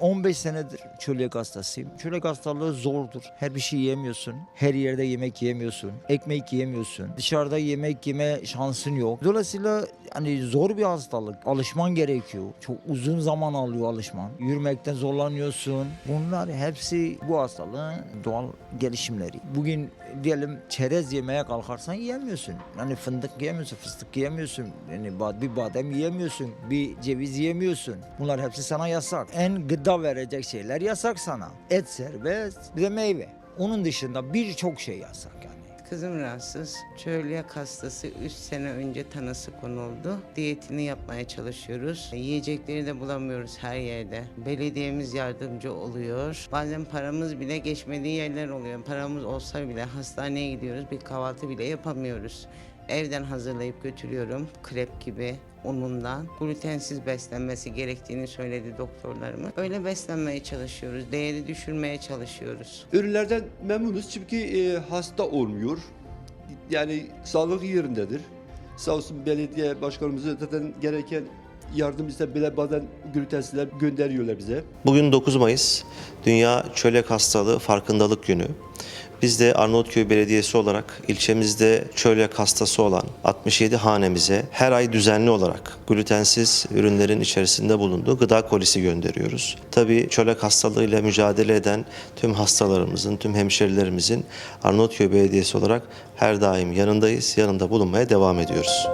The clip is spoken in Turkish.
15 senedir çölyak hastasıyım. Çölyak hastalığı zordur. Her bir şey yiyemiyorsun. Her yerde yemek yiyemiyorsun. Ekmek yiyemiyorsun. Dışarıda yemek yeme şansın yok. Dolayısıyla hani zor bir hastalık. Alışman gerekiyor. Çok uzun zaman alıyor alışman. Yürümekten zorlanıyorsun. Bunlar hepsi bu hastalığın doğal gelişimleri. Bugün diyelim çerez yemeye kalkarsan yiyemiyorsun. Yani fındık yiyemiyorsun, fıstık yiyemiyorsun. Yani bir badem yiyemiyorsun, bir ceviz yiyemiyorsun. Bunlar hepsi sana yasak. En gıda verecek şeyler yasak sana. Et serbest, bir de meyve. Onun dışında birçok şey yasak yani. Kızım rahatsız. Çölyak hastası 3 sene önce tanısı konuldu. Diyetini yapmaya çalışıyoruz. Yiyecekleri de bulamıyoruz her yerde. Belediyemiz yardımcı oluyor. Bazen paramız bile geçmediği yerler oluyor. Paramız olsa bile hastaneye gidiyoruz. Bir kahvaltı bile yapamıyoruz. Evden hazırlayıp götürüyorum. Krep gibi unundan. Glutensiz beslenmesi gerektiğini söyledi doktorlarımız. Öyle beslenmeye çalışıyoruz. Değeri düşürmeye çalışıyoruz. Ürünlerden memnunuz çünkü e, hasta olmuyor. Yani sağlık yerindedir. Sağ olsun belediye başkanımızı zaten gereken yardım ise bile bazen glutensizler gönderiyorlar bize. Bugün 9 Mayıs Dünya Çölyak Hastalığı Farkındalık Günü. Biz de Arnavutköy Belediyesi olarak ilçemizde çölyak hastası olan 67 hanemize her ay düzenli olarak glutensiz ürünlerin içerisinde bulunduğu gıda kolisi gönderiyoruz. Tabii çölyak hastalığıyla mücadele eden tüm hastalarımızın, tüm hemşerilerimizin Arnavutköy Belediyesi olarak her daim yanındayız, yanında bulunmaya devam ediyoruz.